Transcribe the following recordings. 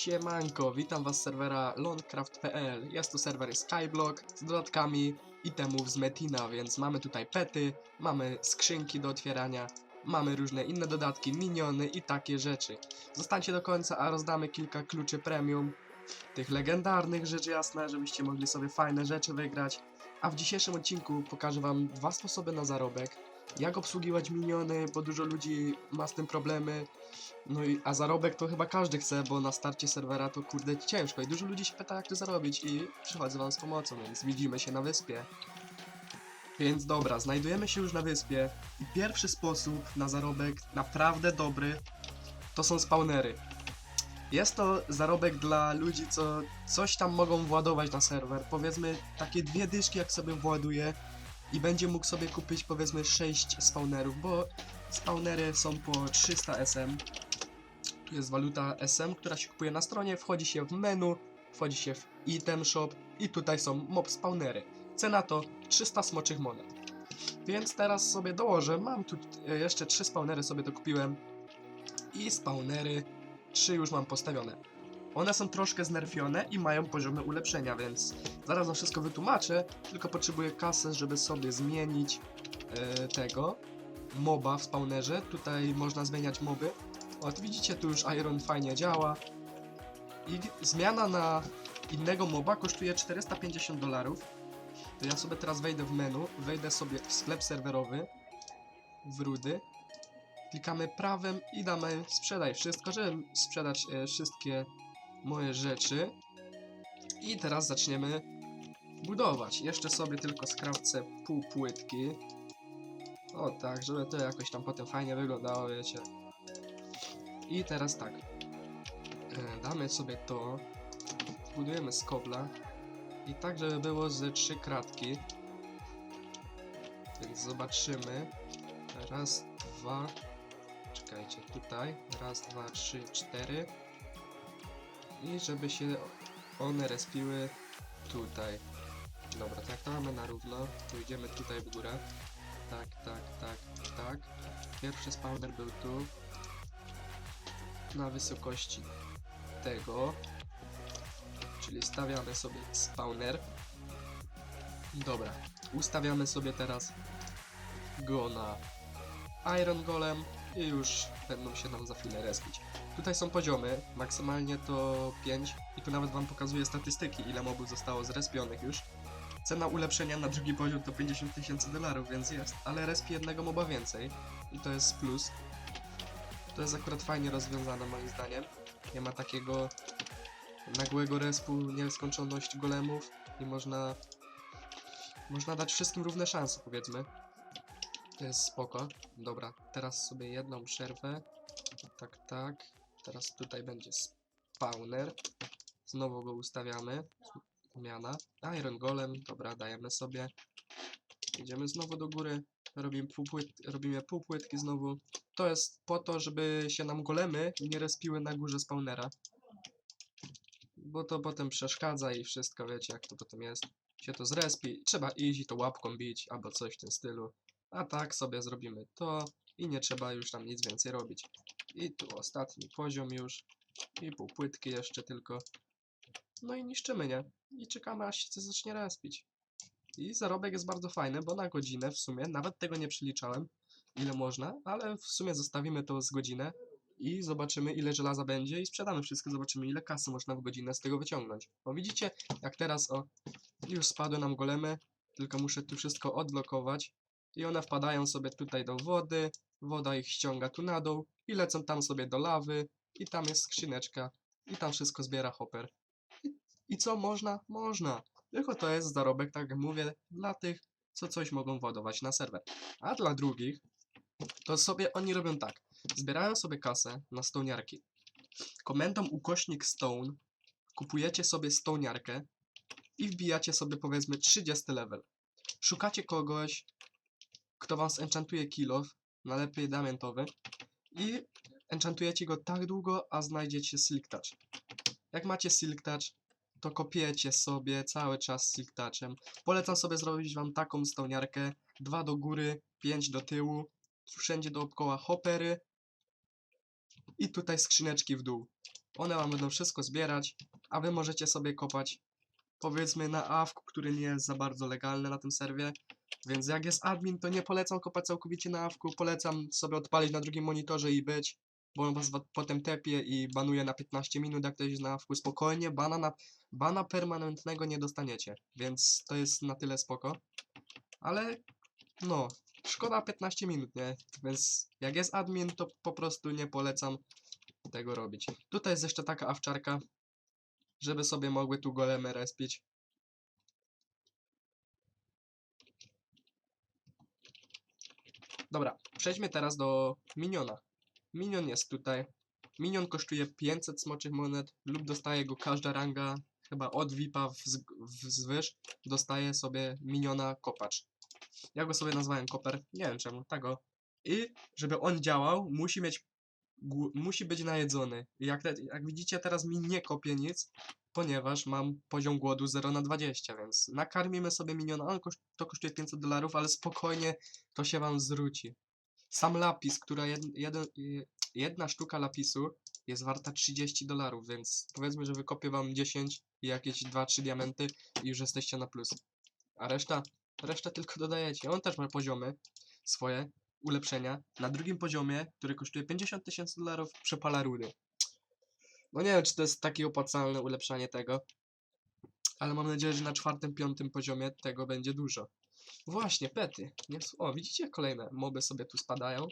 Siemanko, witam was z serwera longcraft.pl. Jest to serwer Skyblock z dodatkami itemów z Metina, więc mamy tutaj pety, mamy skrzynki do otwierania, mamy różne inne dodatki, miniony i takie rzeczy. Zostańcie do końca, a rozdamy kilka kluczy premium, tych legendarnych rzecz jasna, żebyście mogli sobie fajne rzeczy wygrać. A w dzisiejszym odcinku pokażę wam dwa sposoby na zarobek. Jak obsługiwać miniony, bo dużo ludzi ma z tym problemy. No i a zarobek to chyba każdy chce, bo na starcie serwera to kurde ciężko i dużo ludzi się pyta jak to zarobić i przychodzę wam z pomocą, więc widzimy się na wyspie. Więc dobra, znajdujemy się już na wyspie i pierwszy sposób na zarobek, naprawdę dobry, to są spawnery. Jest to zarobek dla ludzi, co coś tam mogą władować na serwer. Powiedzmy takie dwie dyszki jak sobie właduje i będzie mógł sobie kupić powiedzmy 6 spawnerów, bo spawnery są po 300 SM. Tu jest waluta SM, która się kupuje na stronie, wchodzi się w menu, wchodzi się w item shop i tutaj są mob spawnery. Cena to 300 smoczych monet. Więc teraz sobie dołożę, mam tu e, jeszcze 3 spawnery sobie to kupiłem i spawnery 3 już mam postawione. One są troszkę znerfione i mają poziomy ulepszenia, więc zaraz wam wszystko wytłumaczę, tylko potrzebuję kasę, żeby sobie zmienić e, tego moba w spawnerze. Tutaj można zmieniać moby. O, widzicie, tu już Iron fajnie działa. I zmiana na innego moba kosztuje 450 dolarów. To ja sobie teraz wejdę w menu, wejdę sobie w sklep serwerowy, w rudy. Klikamy prawem i damy sprzedaj wszystko, żeby sprzedać e, wszystkie moje rzeczy. I teraz zaczniemy budować. Jeszcze sobie tylko skrawcę pół płytki. O tak, żeby to jakoś tam potem fajnie wyglądało, wiecie. I teraz tak. E, damy sobie to. Budujemy z kobla. I tak, żeby było ze trzy kratki. Więc zobaczymy. Raz, dwa. Czekajcie, tutaj. Raz, dwa, trzy, cztery. I żeby się one respiły tutaj. Dobra, tak to mamy na równo. Tu idziemy tutaj w górę. Tak, tak, tak, tak. Pierwszy spawner był tu. Na wysokości tego. Czyli stawiamy sobie spawner. Dobra, ustawiamy sobie teraz go na Iron Golem i już będą się nam za chwilę respić. Tutaj są poziomy, maksymalnie to 5 i tu nawet wam pokazuję statystyki, ile mobów zostało zrespionych już. Cena ulepszenia na drugi poziom to 50 tysięcy dolarów, więc jest, ale respi jednego moba więcej i to jest plus. To jest akurat fajnie rozwiązane moim zdaniem. Nie ma takiego nagłego respu, nieskończoność golemów i można można dać wszystkim równe szanse, powiedzmy. To jest spoko. Dobra, teraz sobie jedną przerwę. Tak, tak. Teraz tutaj będzie spawner. Znowu go ustawiamy. Zmiana. Iron Golem. Dobra, dajemy sobie. Idziemy znowu do góry. Robimy półpłyt, robimy półpłytki znowu. To jest po to, żeby się nam golemy nie respiły na górze spawnera. Bo to potem przeszkadza i wszystko, wiecie jak to potem jest. Się to zrespi, trzeba iść i to łapką bić, albo coś w tym stylu. A tak sobie zrobimy to i nie trzeba już tam nic więcej robić. I tu ostatni poziom już. I pół płytki jeszcze tylko. No i niszczymy, nie? I czekamy aż się zacznie respić. I zarobek jest bardzo fajny, bo na godzinę w sumie, nawet tego nie przeliczałem, ile można, ale w sumie zostawimy to z godzinę i zobaczymy ile żelaza będzie i sprzedamy wszystko, zobaczymy ile kasy można w godzinę z tego wyciągnąć. Bo widzicie, jak teraz o, już spadły nam golemy, tylko muszę tu wszystko odblokować i one wpadają sobie tutaj do wody, woda ich ściąga tu na dół i lecą tam sobie do lawy i tam jest skrzyneczka i tam wszystko zbiera hopper. I, i co można? Można. Tylko to jest zarobek, tak jak mówię, dla tych, co coś mogą władować na serwer. A dla drugich, to sobie oni robią tak. Zbierają sobie kasę na stoniarki. Komendą ukośnik stone kupujecie sobie stoniarkę i wbijacie sobie powiedzmy 30 level. Szukacie kogoś, kto wam zenchantuje kilof, najlepiej diamentowy i enchantujecie go tak długo, a znajdziecie silk touch. Jak macie silk touch, to kopiecie sobie cały czas silk touchem. Polecam sobie zrobić wam taką stoniarkę, dwa do góry, pięć do tyłu, wszędzie dookoła hoppery i tutaj skrzyneczki w dół. One wam będą wszystko zbierać, a wy możecie sobie kopać powiedzmy na AWK, który nie jest za bardzo legalny na tym serwie. Więc jak jest admin, to nie polecam kopać całkowicie na AWK, polecam sobie odpalić na drugim monitorze i być, bo on was wa- potem tepie i banuje na 15 minut, jak ktoś jest na AWK. Spokojnie, bana, na, bana permanentnego nie dostaniecie, więc to jest na tyle spoko. Ale no, szkoda 15 minut, nie? Więc jak jest admin, to po prostu nie polecam tego robić. Tutaj jest jeszcze taka awczarka, żeby sobie mogły tu golemy respić. Dobra, przejdźmy teraz do miniona. Minion jest tutaj. Minion kosztuje 500 smoczych monet lub dostaje go każda ranga, chyba od VIPa wz- wzwyż, dostaje sobie miniona kopacz. Ja go sobie nazwałem koper, nie wiem czemu, tego. I żeby on działał, musi mieć musi być najedzony. Jak, jak widzicie, teraz mi nie kopie nic, ponieważ mam poziom głodu 0 na 20, więc nakarmimy sobie miniona. On koszt, to kosztuje 500 dolarów, ale spokojnie to się wam zwróci. Sam lapis, która jed, jeden, y, jedna sztuka lapisu jest warta 30 dolarów, więc powiedzmy, że wykopię wam 10 i jakieś 2-3 diamenty i już jesteście na plus. A reszta, resztę tylko dodajecie. On też ma poziomy swoje, ulepszenia. Na drugim poziomie, który kosztuje 50 tysięcy dolarów, przepala rudy. No nie wiem, czy to jest takie opłacalne ulepszanie tego, ale mam nadzieję, że na czwartym, piątym poziomie tego będzie dużo. Właśnie, pety. O, widzicie, kolejne moby sobie tu spadają.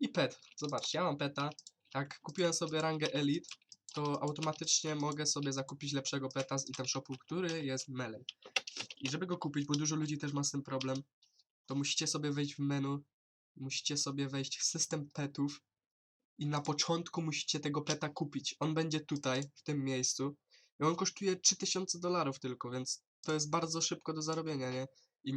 I pet. Zobaczcie, ja mam peta. Jak kupiłem sobie rangę Elite, to automatycznie mogę sobie zakupić lepszego peta z item shopu, który jest melee. I żeby go kupić, bo dużo ludzi też ma z tym problem, to musicie sobie wejść w menu, musicie sobie wejść w system petów i na początku musicie tego peta kupić. On będzie tutaj, w tym miejscu i on kosztuje 3000 dolarów tylko, więc to jest bardzo szybko do zarobienia, nie? I,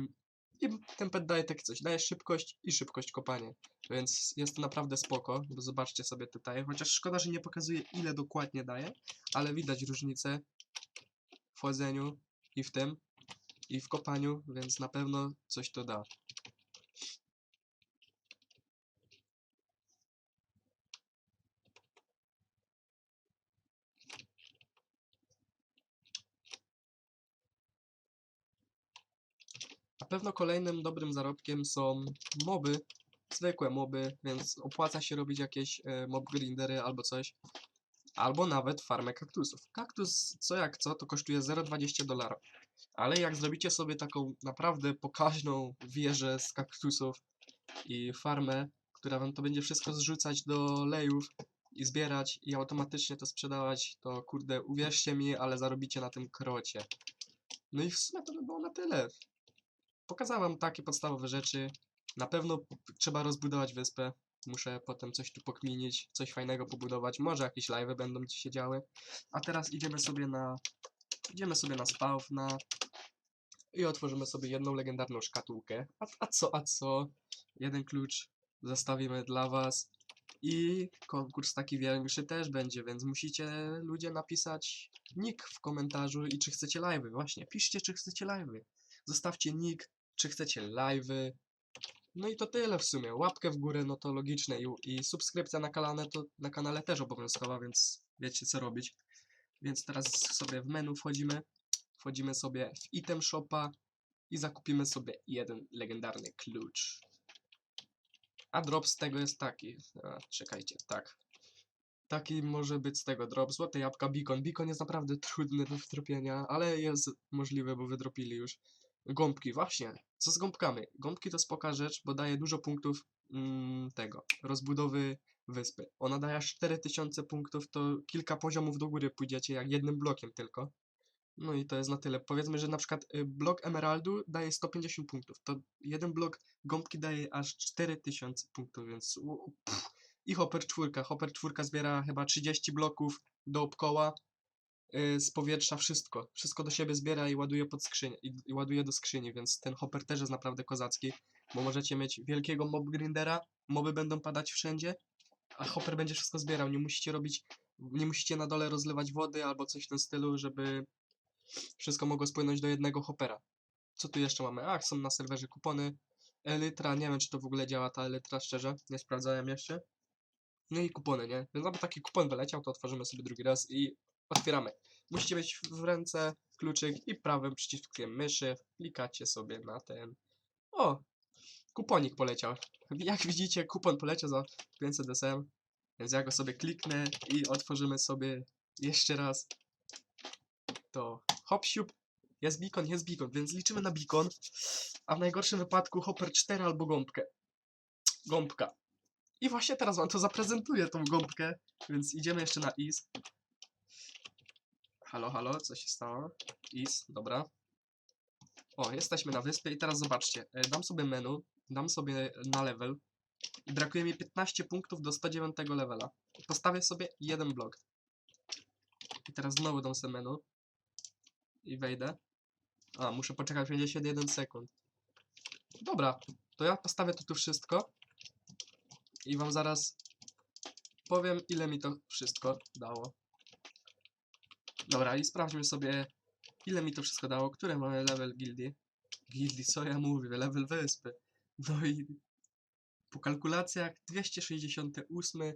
I ten pet daje takie coś, daje szybkość i szybkość kopania, więc jest to naprawdę spoko, bo zobaczcie sobie tutaj, chociaż szkoda, że nie pokazuje ile dokładnie daje, ale widać różnicę w chodzeniu i w tym, i w kopaniu, więc na pewno coś to da. Pewno kolejnym dobrym zarobkiem są moby, zwykłe moby, więc opłaca się robić jakieś e, mob grindery albo coś. Albo nawet farmę kaktusów. Kaktus, co jak co, to kosztuje 0,20 dolara. Ale jak zrobicie sobie taką naprawdę pokaźną wieżę z kaktusów i farmę, która wam to będzie wszystko zrzucać do lejów i zbierać i automatycznie to sprzedawać, to kurde, uwierzcie mi, ale zarobicie na tym krocie. No i w sumie to by było na tyle. Pokazałem wam takie podstawowe rzeczy. Na pewno trzeba rozbudować wyspę. Muszę potem coś tu pokminić, coś fajnego pobudować. Może jakieś live'y będą ci się działy. A teraz idziemy sobie na... Idziemy sobie na spawna i otworzymy sobie jedną legendarną szkatułkę. A, a co, a co? Jeden klucz zostawimy dla was. I konkurs taki większy też będzie, więc musicie ludzie napisać nick w komentarzu i czy chcecie live'y. Właśnie, piszcie czy chcecie live'y. Zostawcie nick, czy chcecie live'y. No i to tyle w sumie. Łapkę w górę, no to logiczne. I, i subskrypcja na kanale, to na kanale też obowiązkowa, więc wiecie co robić. Więc teraz sobie w menu wchodzimy. Wchodzimy sobie w item shopa i zakupimy sobie jeden legendarny klucz. A drop z tego jest taki. A, czekajcie, tak. Taki może być z tego drop. Złote jabłka, beacon. Beacon jest naprawdę trudny do wtropienia, ale jest możliwe, bo wydropili już. Gąbki, właśnie. Co z gąbkami? Gąbki to spoko rzecz, bo daje dużo punktów mm, tego, rozbudowy wyspy. Ona daje aż 4000 punktów, to kilka poziomów do góry pójdziecie, jak jednym blokiem tylko. No i to jest na tyle. Powiedzmy, że na przykład y, blok emeraldu daje 150 punktów, to jeden blok gąbki daje aż 4000 punktów, więc pff. i Hopper 4. Hopper 4 zbiera chyba 30 bloków dookoła z powietrza wszystko. Wszystko do siebie zbiera i ładuje pod skrzynię, i, i ładuje do skrzyni, więc ten hopper też jest naprawdę kozacki, bo możecie mieć wielkiego mob grindera, moby będą padać wszędzie, a hopper będzie wszystko zbierał. Nie musicie robić, nie musicie na dole rozlewać wody albo coś w tym stylu, żeby wszystko mogło spłynąć do jednego hoppera. Co tu jeszcze mamy? Ach, są na serwerze kupony. Elytra, nie wiem czy to w ogóle działa ta elytra, szczerze, nie sprawdzałem jeszcze. No i kupony, nie? Więc aby taki kupon wyleciał, to otworzymy sobie drugi raz i otwieramy. Musicie mieć w ręce kluczyk i prawym przyciskiem myszy klikacie sobie na ten... O! Kuponik poleciał. Jak widzicie, kupon poleciał za 500 SM, więc ja go sobie kliknę i otworzymy sobie jeszcze raz to hop siup, jest beacon, jest beacon, więc liczymy na beacon, a w najgorszym wypadku hopper 4 albo gąbkę. Gąbka. I właśnie teraz wam to zaprezentuję, tą gąbkę, więc idziemy jeszcze na is. Halo, halo, co się stało? Is, dobra. O, jesteśmy na wyspie i teraz zobaczcie, e, dam sobie menu, dam sobie na level i brakuje mi 15 punktów do 109 levela. Postawię sobie jeden blok. I teraz znowu dam sobie menu i wejdę. A, muszę poczekać 51 sekund. Dobra, to ja postawię to tu wszystko i wam zaraz powiem, ile mi to wszystko dało. Dobra, i sprawdźmy sobie, ile mi to wszystko dało, które mamy level gildii. Gildii, co ja mówię, level wyspy. No i po kalkulacjach 268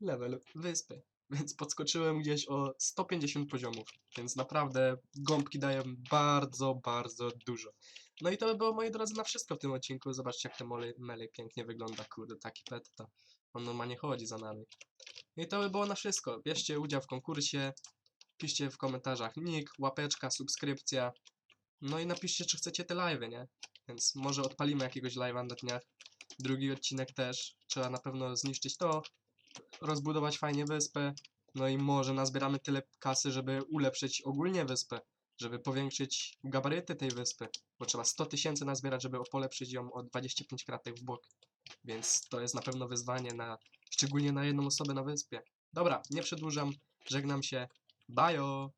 level wyspy. Więc podskoczyłem gdzieś o 150 poziomów. Więc naprawdę gąbki dają bardzo, bardzo dużo. No i to by było, moi drodzy, na wszystko w tym odcinku. Zobaczcie, jak ten melej pięknie wygląda. Kurde, taki pet to. On normalnie chodzi za nami. No i to by było na wszystko. Bierzcie udział w konkursie. Piszcie w komentarzach nick, łapeczka, subskrypcja. No i napiszcie, czy chcecie te live'y, nie? Więc może odpalimy jakiegoś live'a na dniach. Drugi odcinek też. Trzeba na pewno zniszczyć to, rozbudować fajnie wyspę. No i może nazbieramy tyle kasy, żeby ulepszyć ogólnie wyspę. Żeby powiększyć gabaryty tej wyspy. Bo trzeba 100 tysięcy nazbierać, żeby polepszyć ją o 25 kratek w bok. Więc to jest na pewno wyzwanie na, szczególnie na jedną osobę na wyspie. Dobra, nie przedłużam. Żegnam się. Bye.